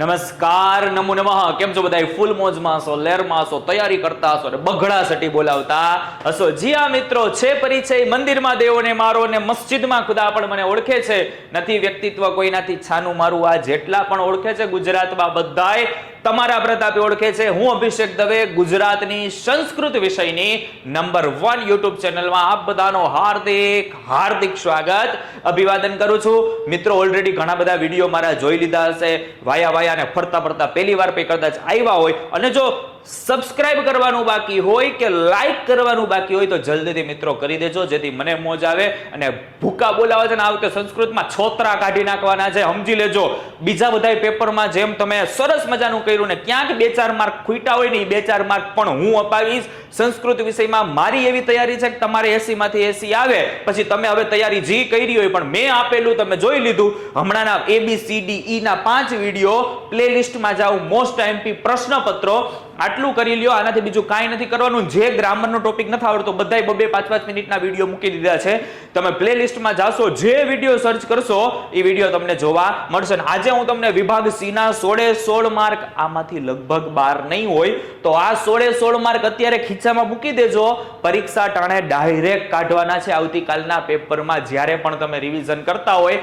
નમસ્કાર, નમો નમઃ. કેમ છો બધા ફૂલ મોજમાં છો લેરમાં છો, તૈયારી કરતા હશો અને બગડા સટી બોલાવતા હશો. જી આ મિત્રો, છે પરિચય મંદિરમાં દેવોને મારો ને મસ્જિદમાં ખુદા પણ મને ઓળખે છે. નથી વ્યક્તિત્વ કોઈનાથી છાનું મારું આ જેટલા પણ ઓળખે છે ગુજરાતમાં બધાય. તમારા પ્રતાપે ઓળખે છે. હું અભિષેક દવે ગુજરાતની સંસ્કૃત વિષયની નંબર વન યુટ્યુબ ચેનલમાં આપ બધાનો હાર્દિક હાર્દિક સ્વાગત. અભિવાદન કરું છું. મિત્રો ઓલરેડી ઘણા બધા વીડિયો મારા જોઈ લીધા હશે. વાયા વાયા ને ફરતા ફરતા પહેલી વાર પે કદાચ આવ્યા હોય. અને જો સબસ્ક્રાઇબ કરવાનું બાકી હોય કે લાઈક કરવાનું બાકી હોય તો જલ્દીથી મિત્રો કરી દેજો, જેથી મને મોજ આવે અને ભૂકા બોલાવે છે ને આ વખતે સંસ્કૃતમાં છોતરા કાઢી નાખવાના છે. સમજી લેજો. બીજા બધા પેપરમાં જેમ તમે સરસ મજાનું કર્યું ને ક્યાંક બે ચાર માર્ક ખૂટ્યા હોય ને બે ચાર માર્ક પણ હું અપાવીશ. સંસ્કૃત વિષયમાં મારી એવી તૈયારી છે કે તમારે એસી માંથી એસી આવે, પછી તમે હવે તૈયારી જી કરી હોય પણ મેં આપેલું, તમે જોઈ લીધું. હમણાંના એ બી સી ડી ઈ ના પાંચ વીડિયો પ્લેલિસ્ટમાં જાઓ મોસ્ટ એમપી પ્રશ્નપત્રો. આટલું કરી લ્યો, આનાથી બીજું કાંઈ નથી કરવાનું. જે ગ્રામરનો ટોપિક નથી આવડતો, બધાય બબે પાંચ પાંચ મિનિટના વીડિયો મૂકી દીધા છે. તમે પ્લેલિસ્ટમાં જાશો, જે વીડિયો સર્ચ કરશો, એ વીડિયો તમને જોવા મળશે. આજે હું તમને વિભાગ સીના સોળે સોળ માર્ક આમાંથી લગભગ બાર નહીં હોય, તો આ સોળે સોળ માર્ક અત્યારે ખીચામાં મૂકી દેજો. પરીક્ષા ટાણે ડાયરેક્ટ કાઢવાના છે. આવતીકાલના પેપરમાં જ્યારે પણ તમે રિવિઝન કરતા હોય,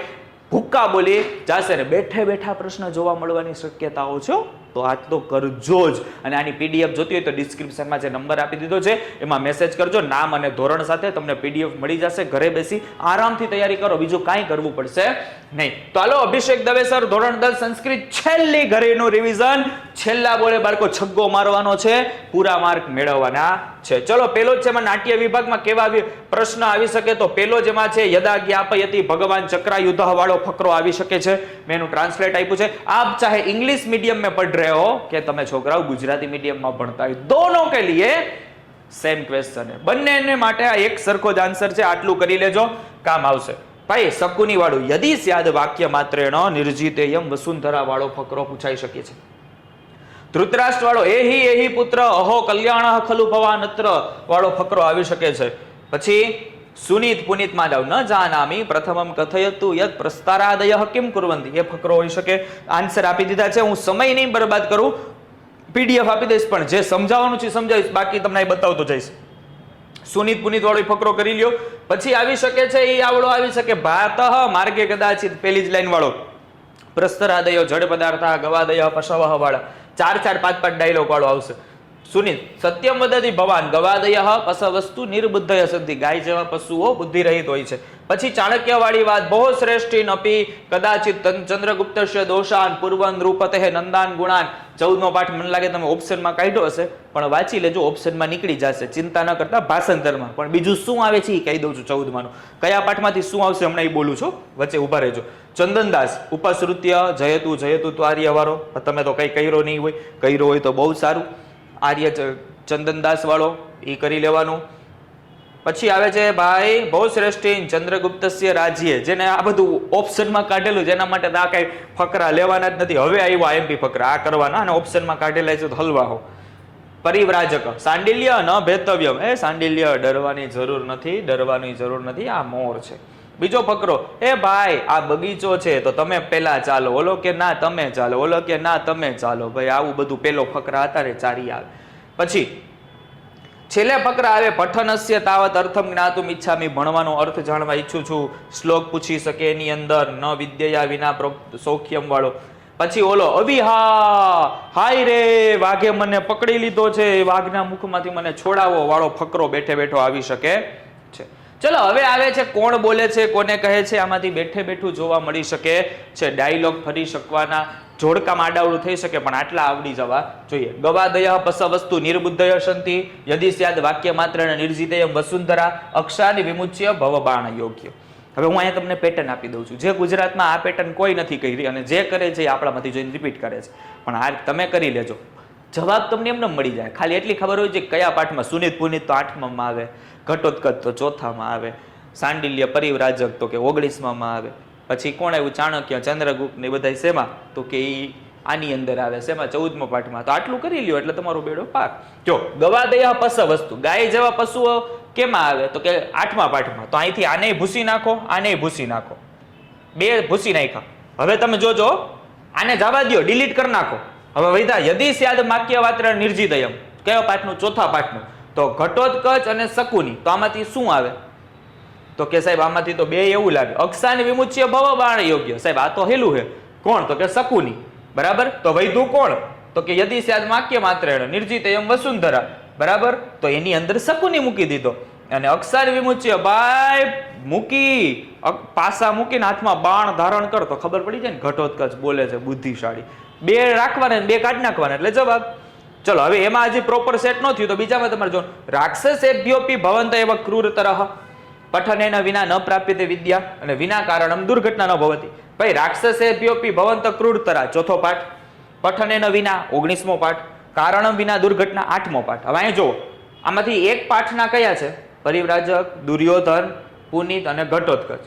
ભૂક્કા બોલી જાશે ને બેઠે બેઠા પ્રશ્ન જોવા મળવાની શક્યતાઓ છે. તો આ તો કરજો જ. અને આની પીડીએફ જોતી હોય તો ડિસ્ક્રિપ્શનમાં જે નંબર આપી દીધો છે, એમાં મેસેજ કરજો, નામ અને ધોરણ સાથે તમને પીડીએફ મળી જશે. ઘરે બેસી આરામથી તૈયારી કરો, બીજું કાંઈ કરવું પડશે નહીં. તો હાલો, અભિષેક દવે સર, ધોરણ દસ સંસ્કૃત, છેલ્લી ઘરેનું રિવિઝન છેલ્લા બોલે બાળકો છગ્ગો મારવાનો છે, પૂરા માર્ક મેળવવાના છે. ચલો, પેલો જ છે એમાં નાટ્ય વિભાગમાં કેવા પ્રશ્ન આવી શકે તો પેલો જેમાં એમાં છે, યદા જ્ઞાપયતી ભગવાન ચક્રાયુધ વાળો ફકરો આવી શકે છે. મેં એનું ટ્રાન્સલેટ આપ્યું છે. આપ ચાહે ઇંગ્લિશ મીડિયમ મેં પઢ रहे हो કે તમે છોકરાઓ ગુજરાતી મીડિયમમાં ભણતા હોય દોનો કે લીએ સેમ ક્વેશ્ચન है બંનેને માટે આ એક સરખો જ આન્સર છે આટલું કરી લેજો કામ આવશે ભાઈ શકુની વાળું યદી સ્યાદ વાક્ય માત્રેણ નિર્જીતેયમ વસુંધરા વાળો ફકરો પૂછાઈ શકે છે ધૃતરાષ્ટ્ર વાળો એહી એહી પુત્ર અહો કલ્યાણ ખલુ ભવાનત્ર વાળો ફકરો આવી શકે છે પછી સુનીત પુનીત માધવ ન જાનામી. પ્રથમમ કથયતુ યદ પ્રસ્તારાદય કેમ કુરવંતી? એ ફકરો હોઈ શકે. આન્સર આપી દીધા છે. હું સમય નહીં બરબાદ કરું. પીડીએફ આપી દઈશ, પણ જે સમજાવવાનું છે સમજાવીશ. બાકી તમને એ બતાવતો જઈશ. સુનીત પુનિત વાળો ફકરો કરી લ્યો. પછી આવી શકે છે એ આવડો આવી શકે. ભાત માર્ગે કદાચિત, પેલી જ લાઈન વાળો. પ્રસ્તરાદયો જળ પદાર્થ ગવાદય પશવ વાળા. ચાર ચાર પાંચ પાંચ ડાયલોગ વાળો આવશે. સુનિત સત્યમ વદતિ ભવાન, ગવાદય પસ વસ્તુ નિર્બુદ્ધય સંધિ ગાય જેવા પશુઓ બુદ્ધિ રહિત હોય છે. પછી ચાણક્ય વાળી વાત, બહુ શ્રેષ્ઠી નપી, કદાચિત ચંદ્રગુપ્તસ્ય દોષાન, પૂર્વન રૂપતે નંદાન ગુણાન. ચૌદનો પાઠ મને લાગે તમે ઓપ્શનમાં કાઢ્યો હશે, પણ વાંચી લેજો, ઓપ્શનમાં નીકળી જશે. ચિંતા ન કરતા ભાષાંતરમાં. પણ બીજું શું આવે છે એ કહી દઉં છું ચૌદમાનું. કયા પાઠમાંથી શું આવશે હમણાં એ બોલું છું. વચ્ચે ઊભા રહેજો. ચંદનદાસ, ઉપસૃત્ય, જયતુ જયતુ, તો આર્યવારો. તમે તો કઈ કર્યો નહીં હોય. કર્યો હોય તો બહુ સારું. આર્ય ચ- ચંદનદાસ વાળો એ કરી લેવાનું. પછી આવે છે, ભાઈ, બહુ શ્રેષ્ઠ ચંદ્રગુપ્તસ્ય રાજ્ય. જેને આ બધું ઓપ્શનમાં કાઢેલું જેના માટે આ કઈ ફકરા લેવાના જ નથી. હવે આવ્યો એમપી ફકરા, આ કરવાના અને ઓપ્શનમાં કાઢેલા છે તો હલવા હો. પરિવ્રાજક, સાંડિલ્ય ન ભેતવ્યમ. એ સાંડિલ્ય ડરવાની જરૂર નથી, ડરવાની જરૂર નથી, આ મોર છે. બીજો ફકરો, એ ભાઈ, આ બગીચો છે, તો તમે પેલા ચાલો. ઓલો કે, ના, તમે ચાલો. ઓલો કે, ના, તમે ચાલો. ભાઈ, આવું બધું પેલો ફકરા હતા ને ચારી આવે પછી, છેલ્લે ફકરા આવે, પઠનસ્ય તાવત અર્થમ જ્ઞાતુમ ઈચ્છામી. ભણવાનો અર્થ જાણવા ઈચ્છું છું. શ્લોક પૂછી શકે એની અંદર, ન વિદ્યા વિના સૌખ્યમ વાળો. પછી ઓલો અવિહા હાય રે, વાઘે મને પકડી લીધો છે, વાઘના મુખમાંથી મને છોડાવો. વાળો ફકરો બેઠે બેઠો આવી શકે. ચલો, હવે આવે છે, કોણ બોલે છે, કોને કહે છે, આમાંથી બેઠે બેઠું જોવા મળી શકે છે. ડાયલોગ ફરી શકવાના જોડકામાં આડાવડું થઈ શકે, પણ આટલા આવડી જવા જોઈએ. ગવાદય પસ વસ્તુ નિર્બુદ્ધય સંતિ યદિસ્યાદ વાક્ય માત્ર નિર્જિતય વસુંધરા અક્ષાની વિમુચ્ય ભવબાણ યોગ્ય. હવે હું અહીંયા તમને પેટર્ન આપી દઉં છું. જે ગુજરાતમાં આ પેટર્ન કોઈ નથી કરી અને જે કરે છે એ આપણામાંથી જોઈને રિપીટ કરે છે. પણ આ તમે કરી લેજો. જવાબ તમને એમને મળી જાય. ખાલી એટલી ખબર હોય છે કયા પાઠમાં સુનિત પુનિત તો આઠમાં આવે. ઘટોત્કચ તો ચોથામાં આવે. સાંડિલ્ય પરિવ્રાજક તો કે ઓગણીસમાં આવે. પછી કોણ આવ્યું? ચાણક્ય, ચંદ્રગુપ્ત ને બધા શેમાં? તો કે એ આની અંદર આવે. શેમાં? ચૌદમો પાઠમાં. તો આટલું કરી લ્યો એટલે તમારો બેડો પાક જો ગવાદયા પસ વસ્તુ. ગાય જેવા પશુઓ કેમાં આવે? તો કે આઠમા પાઠમાં. તો અહીંથી આને ભૂસી નાખો, આને ભૂસી નાખો. બે ભૂસી નાખ્યા. હવે તમે જોજો. આને જવા દ્યો, ડિલીટ કરી નાખો. હવે વૈધા યદી સ્યાદ માક્ય વાત્ર નિર્જીદયમ. કયો પાઠનું? ચોથા પાઠનું. તો ઘટોત્કચ અને શકુની. તો આમાંથી શું આવે? તો કે સાહેબ, આમાંથી તો બે એવું લાગે. અક્ષાન વિમુચ્ય ભવ, બાણ યોગ્ય. સાહેબ, આ તો હેલું છે કોણ? તો કે શકુની. બરાબર? તો વૈધું કોણ? તો કે યદી સ્યાદ માક્ય માત્ર નિર્જીત એમ વસુંધરા. બરાબર? તો એની અંદર શકુની મૂકી દીધો. અને અક્ષાર વિમુચ્ય ભાઈ મૂકી પાસા મૂકીને હાથમાં બાણ ધારણ કર. તો ખબર પડી જાય ને, ઘટોત્કચ બોલે છે બુદ્ધિશાળી. બે રાખવાના બે કાઢી નાખવાના. એટલે જવાબ? ચલો, હવે એમાં હજી પ્રોપર સેટ ન થયું તો બીજામાં તમારે જો રાક્ષસેભ્યોપી ભવંત એવા ક્રૂર તરહ. પઠનેન વિના ન પ્રાપ્યતે વિદ્યા અને વિના કારણમ દુર્ઘટના ન ભવતી. ભાઈ રાક્ષસેભ્યોપી ભવંત ક્રૂર તરા ચોથો પાઠ. પઠનેન વિના ઓગણીસમો પાઠ. કારણમ વિના દુર્ઘટના આઠમો પાઠ. હવે અહીં જુઓ, આમાંથી એક પાઠના કયા છે? પરિવ્રાજક, દુર્યોધન, પુનિત અને ઘટોત્કચ.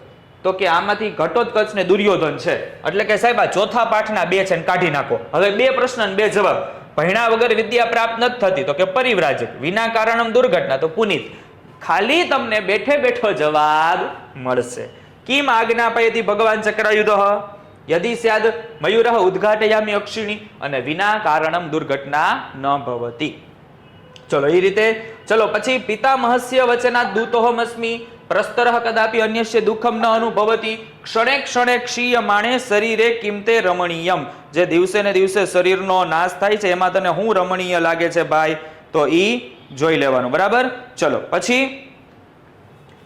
તો કે આમાંથી ઘટોત્કચ ને દુર્યોધન છે. એટલે કે સાહેબ, આ ચોથા પાઠના બે છે કાઢી નાખો. હવે બે પ્રશ્ન બે જવાબ. ભણ્યા વગર વિદ્યા પ્રાપ્ત નથી થતી. તો કે પરિવ્રાજક, વિના કારણમ દુર્ઘટના, તો પુનિત. ખાલી તમને બેઠે બેઠો જવાબ મળશે. કિમ આજ્ઞા પયતી ભગવાન ચક્રાયુધ યદિ સ્યાદ મયુર ઉદઘાટયામી અક્ષિણી અને વિના કારણમ દુર્ઘટના ન ભવતી. ચલો એ રીતે ચલો, પછી પિતામહસ્ય વચના દૂતોહમસ્મી પ્રસ્તર કદાપી અન્યસ્ય દુઃખમ ન અનુભવતી. ક્ષણે ક્ષણે ક્ષીયમાણે શરીરે કિંમતે રમણીયમ. જે દિવસે ને દિવસે શરીરનો નાશ થાય છે, એમાં તને હું રમણીય લાગે છે ભાઈ? તો ઈ જોઈ લેવાનું. બરાબર? ચલો, પછી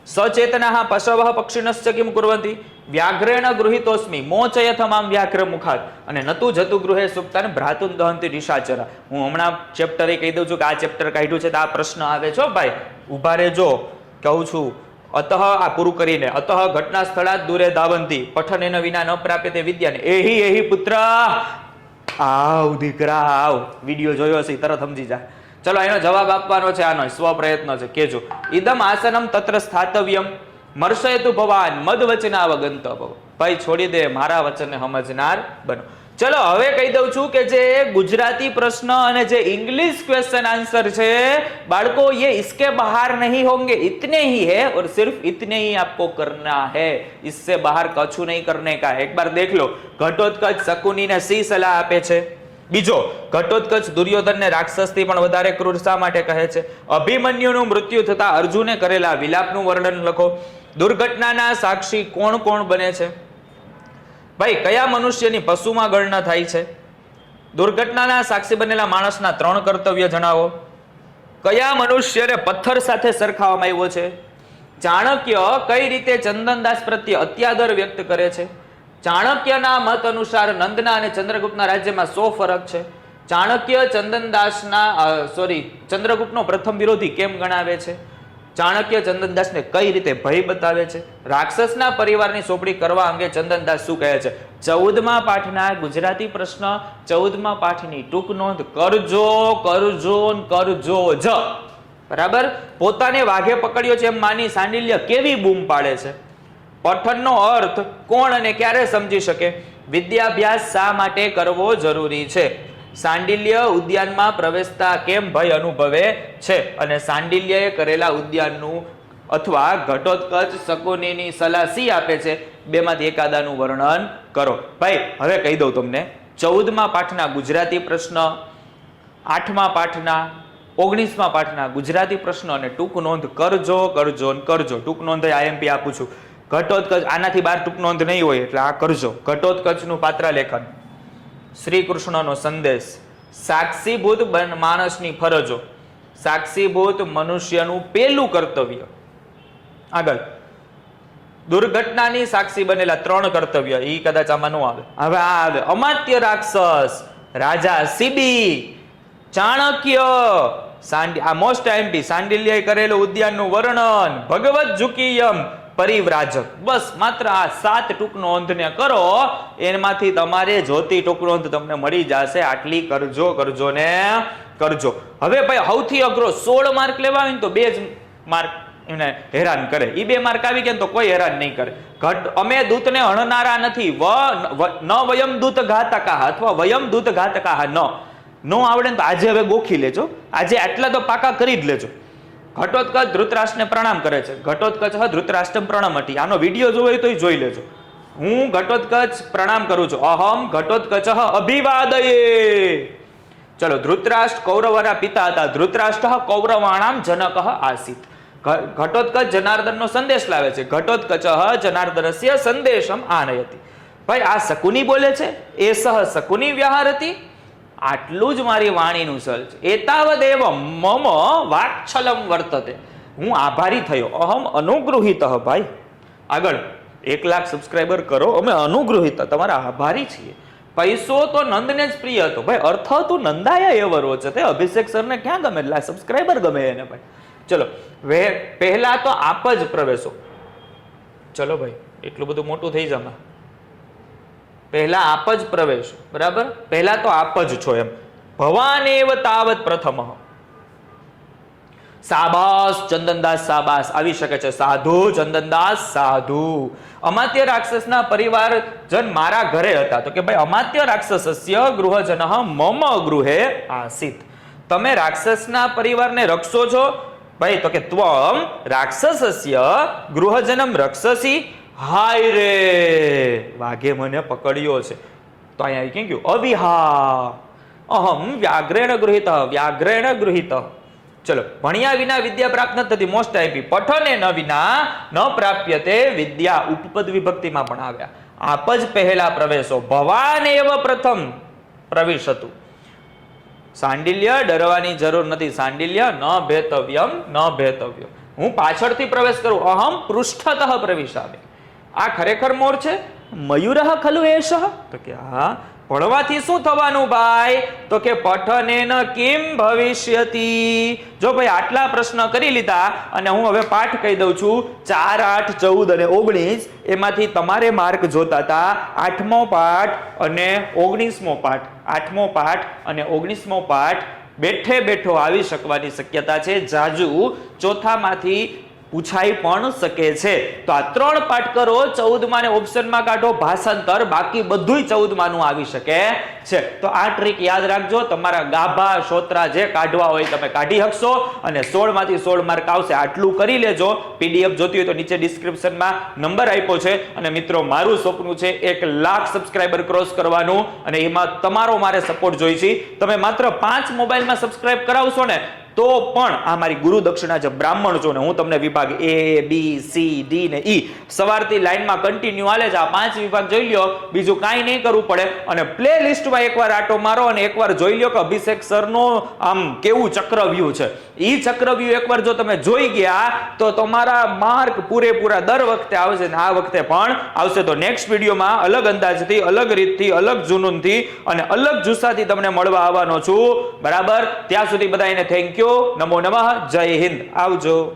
સચેતના પશવ પક્ષીનશ્ચ કિમ કુર્વંતી? વ્યાઘ્રેણ ગૃહિતોસ્મી. મોચયથ મામ વ્યાઘ્ર મુખાત. અને નતુ જતુ ગૃહે સુપ્તાન ભ્રાતુન દહંતી નિશાચરા. હું હમણાં ચેપ્ટરે કહી દઉં છું કે આ ચેપ્ટર કાઢ્યું છે, તો આ પ્રશ્ન આવે છો ભાઈ. ઊભા રહેજો. કહું છું અતઃ આ પૂરું કરીને, અતઃ ઘટના સ્થળાત દૂરે ધાવંતી પઠન એના વિના ન પ્રાપ્ય તે વિદ્યાને. એહી એહી પુત્ર! આવ દીકરા, આવ. વીડિયો જોયો હશે તરત સમજી જાય. ચલો, એનો જવાબ આપવાનો છે આનો સ્વ પ્રયત્ન છે. કેજો. ઇદમ આસનમ તત્ર સ્થાતવ્યમ. મર્ષયતુ ભવાન, મદ વચનાવગંત ભવ ભાઈ, છોડી દે, મારા વચનને સમજનાર બનો. ચલો હવે કહી દઉં છું કે જે ગુજરાતી પ્રશ્ન અને જે इंग्लिश क्वेश्चन आंसर છે બાળકો ये इसके बाहर नहीं होंगे इतने ही है और सिर्फ इतने ही आपको करना है इससे बाहर कछु नहीं करने का है एक बार देख लो ઘટોત્કચ શકુનીને સી સલાહ આપે છે બીજો ઘટોત્કચ દુર્યોધનને રાક્ષસથી પણ વધારે ક્રૂર શા માટે કહે છે અભિમન્યુનું મૃત્યુ થતા અર્જુને કરેલા વિલાપનું વર્ણન લખો દુર્ઘટનાના સાક્ષી કોણ કોણ બને છે ભાઈ, કયા મનુષ્યની પશુમાં ગણના થાય છે? દુર્ઘટનાના સાક્ષી બનેલા માણસના ત્રણ કર્તવ્ય જણાવો. કયા મનુષ્યને પથ્થર સાથે સરખાવવામાં આવ્યો છે? ચાણક્ય કઈ રીતે ચંદનદાસ પ્રત્યે અત્યાદર વ્યક્ત કરે છે? ચાણક્યના મત અનુસાર નંદના અને ચંદ્રગુપ્તના રાજ્યમાં સો ફરક છે. ચાણક્ય ચંદનદાસના સોરી ચંદ્રગુપ્તનો પ્રથમ વિરોધી કેમ ગણાવે છે? ચાણક્ય ચંદનદાસને કઈ રીતે ભય બતાવે છે? રાક્ષસના પરિવારની સોંપણી કરવા અંગે ચંદનદાસ શું કહે છે? ચૌદમા પાઠના ગુજરાતી પ્રશ્ન, ચૌદમા પાઠની ટૂંક નોંધ કરજો કરજો કરજો જ. બરાબર? પોતાને વાઘે પકડ્યો છે એમ માની સાંડિલ્ય કેવી બૂમ પાડે છે? પઠનનો અર્થ કોણ અને ક્યારે સમજી શકે? વિદ્યાભ્યાસ શા માટે કરવો જરૂરી છે? સાંડિલ્ય ઉદ્યાનમાં પ્રવેશતા કેમ ભય અનુભવે છે? અને સાંડિલ્યએ કરેલા ઉદ્યાનનું અથવા ઘટોત્કચ શકુનીની સલાહ સી આપે છે? બેમાંથી એકાદાનું વર્ણન કરો. ભાઈ, હવે કહી દઉં તમને. ચૌદમા પાઠના ગુજરાતી પ્રશ્ન, આઠમા પાઠના, ઓગણીસમા પાઠના ગુજરાતી પ્રશ્ન અને ટૂંક નોંધ કરજો કરજો કરજો. ટૂંક નોંધ આઈએમપી આપું છું. ઘટોત્કચ, આનાથી બહાર ટૂંક નોંધ નહીં હોય એટલે આ કરજો. ઘટોત્કચનું પાત્ર લેખન શ્રી કૃષ્ણનો સંદેશ, સાક્ષીભૂત માણસની ફરજો, સાક્ષીભૂત મનુષ્યનું પેલું કર્તવ્ય. આગળ. દુર્ઘટનાની સાક્ષી બનેલા ત્રણ કર્તવ્ય એ કદાચ આમાં ન આવે. હવે આ આવે. અમાત્ય રાક્ષસ, રાજા સીબી ચાણક્ય, સાંડી, આ મોસ્ટ આઈએમપી સાંડિલ્યએ કરેલું ઉદ્યાનનું વર્ણન ભગવત ઝુકીયમ પરિવ્રાજક. બસ માત્ર આ સાત ટૂંકનો અંધને કરો, એમાંથી તમારે જોતી ટૂંકનો અંધ તમને મળી જશે. આટલી કરજો કરજો ને કરજો. હવે ભાઈ સૌથી અઘરો સોળ માર્ક લેવા આવે ને તો બે જ માર્ક એને હેરાન કરે. એ બે માર્ક આવી ગયા તો કોઈ હેરાન નહીં કરે. ઘટ અમે દૂતને હણનારા નથી. વ, ન વયમ દૂત ઘાતકાહ અથવા વયમ દૂત ઘાતકાહ ન. નો આવડે ને તો આજે હવે ગોખી લેજો. આજે આટલા તો પાકા કરી જ લેજો. ઘટોત્કચ ધૃતરાષ્ટ્રને પ્રણામ કરે છે. ઘટોત્કચ ધૃતરાષ્ટ્રમ પ્રણમટી આનો વીડિયો જોવો તો જોઈ લેજો. હું ઘટોત્કચ પ્રણામ કરું છું. અહમ ઘટોત્કચ અભિવાદયે. ચલો, ધૃતરાષ્ટ્ર કૌરવના પિતા હતા. ધૃતરાષ્ટ્ર કૌરવાણામ જનક આસિત. ઘટોત્કચ જનાર્દનનો સંદેશ લાવે છે. ઘટોત્કચ જનાર્દનસ્ય સંદેશમ આનયતી. ભાઈ, આ શકુની બોલે છે? એ સહ શકુની વ્યવહારતી આટલું જ મારી વાણીનું સલ છે. એતાવદેવ મમ વાક્ષલમ વર્તતે. હું આભારી થયો. અહમ અનુગૃહિત ભાઈ. આગળ, એક લાખ સબસ્ક્રાઈબર કરો. અમે અનુગૃહિત. તમારા આભારી છીએ. પૈસો તો નંદને જ પ્રિય હતો. ભાઈ, અર્થ તો નંદાયા એવો છે. અભિષેક સરને ક્યાં ગમે? એટલે સબસ્ક્રાઈબર ગમે એને ભાઈ. ચલો, વે, પહેલા તો આપ જ પ્રવેશો. ચલો ભાઈ, એટલું બધું મોટું થઈ જમા પહેલા આપ જ પ્રવેશો, બરાબર? પહેલા તો આપ જ છો એમ. ભવાનેવ તાવત પ્રથમ. સાબાસ ચંદનદાસ સાબાસ, આવી શકે છે. સાધુ ચંદનદાસ સાધુ. અમાત્ય રાક્ષસના પરિવાર જન મારા ઘરે હતા. તો કે ભાઈ, અમાત્ય રાક્ષસસ્ય ગૃહજન મમ ગૃહે આસિત. તમે રાક્ષસના પરિવારને રક્ષો છો? ભાઈ, તો કે ત્વમ રાક્ષસસ્ય ગૃહજનમ રક્ષસી હાય રે. વાઘે મને પકડ્યો છે. તો અહીંયા કેમ ગયું? અવિહા અહમ વ્યાઘ્રેણ ગૃહિત વ્યાઘ્રેણ ગૃહિત. ચલો, ભણ્યા વિના વિદ્યા પ્રાપ્ત ન થતી મોસ્ટ આઈપી પઠને ન વિના ન પ્રાપ્ય તે વિદ્યા ઉપપદ વિભક્તિમાં પણ આવ્યા. આપ જ પહેલા પ્રવેશો. ભવાન એવ પ્રથમ પ્રવેશ હતું સાંડિલ્ય ડરવાની જરૂર નથી. સાંડિલ્ય ન ભેતવ્યમ, ન ભેતવ્ય હું પાછળથી પ્રવેશ કરું. અહમ પૃષ્ઠતઃ પ્રવિશામે. આ ખરેખર મોર છે? મયુરઃ ખલુ એશ? તો કે, હા, ભણવાથી શું થવાનું ભાઈ? તો કે, પઠને ન કેમ ભવિષ્યતિ? જો ભાઈ આટલા પ્રશ્ન કરી લીધા અને હું હવે પાઠ કહી દઉં છું, ચાર, આઠ, ચૌદ અને ઓગણીસ, એમાંથી તમારે માર્ક જોતા હતા આઠમો પાઠ અને ઓગણીસમો પાઠ. આઠમો પાઠ અને ઓગણીસમો પાઠ બેઠે બેઠો આવી શકવાની શક્યતા છે. જાજુ ચોથામાંથી પૂછાઈ પણ શકે છે. તો આ ત્રણ પાઠ કરો ચૌદમાં ને ઓપ્શનમાં કાઢો, ભાષાંતર બાકી બધુંય ચૌદમાંનું આવી શકે છે. તો આ ટ્રીક યાદ રાખજો, તમારા ગાભા, શોત્રા જે કાઢવા હોય તમે કાઢી શકશો અને સોળમાંથી સોળ માર્ક આવશે આટલું કરી લેજો. પીડીએફ જોતી હોય તો નીચે ડિસ્ક્રિપ્શનમાં નંબર આપ્યો છે અને મિત્રો, મારું સપનું છે એક લાખ સબસ્ક્રાઈબર ક્રોસ કરવાનું અને એમાં તમારો મારે સપોર્ટ જોઈ છે તમે માત્ર પાંચ મોબાઈલમાં સબસ્ક્રાઇબ કરાવશો ને તો પણ આ મારી ગુરુ દક્ષિણા જે બ્રાહ્મણ છો ને, હું તમને વિભાગ એ બી સી ડી ને ઈ સવારથી લાઈનમાં કન્ટિન્યુ હાલે છે. આ પાંચ વિભાગ જોઈ લ્યો. બીજું કાંઈ નહીં કરવું પડે. અને પ્લે લિસ્ટમાં એકવાર આટો મારો અને એકવાર જોઈ લ્યો કે અભિષેક સરનો આમ કેવું ચક્રવ્યૂહ છે. ઈ ચક્રવ્યૂહ એકવાર જો તમે જોઈ ગયા, તો તમારા માર્ક પૂરેપૂરા દર વખતે આવશે ને આ વખતે પણ આવશે. તો નેક્સ્ટ વિડીયોમાં અલગ અંદાજથી, અલગ રીતથી, અલગ જુનૂનથી અને અલગ જુસ્સાથી તમને મળવા આવવાનો છું. બરાબર? ત્યાં સુધી બધાને થેન્ક નમો નમઃ. જય હિન્દ. આવજો.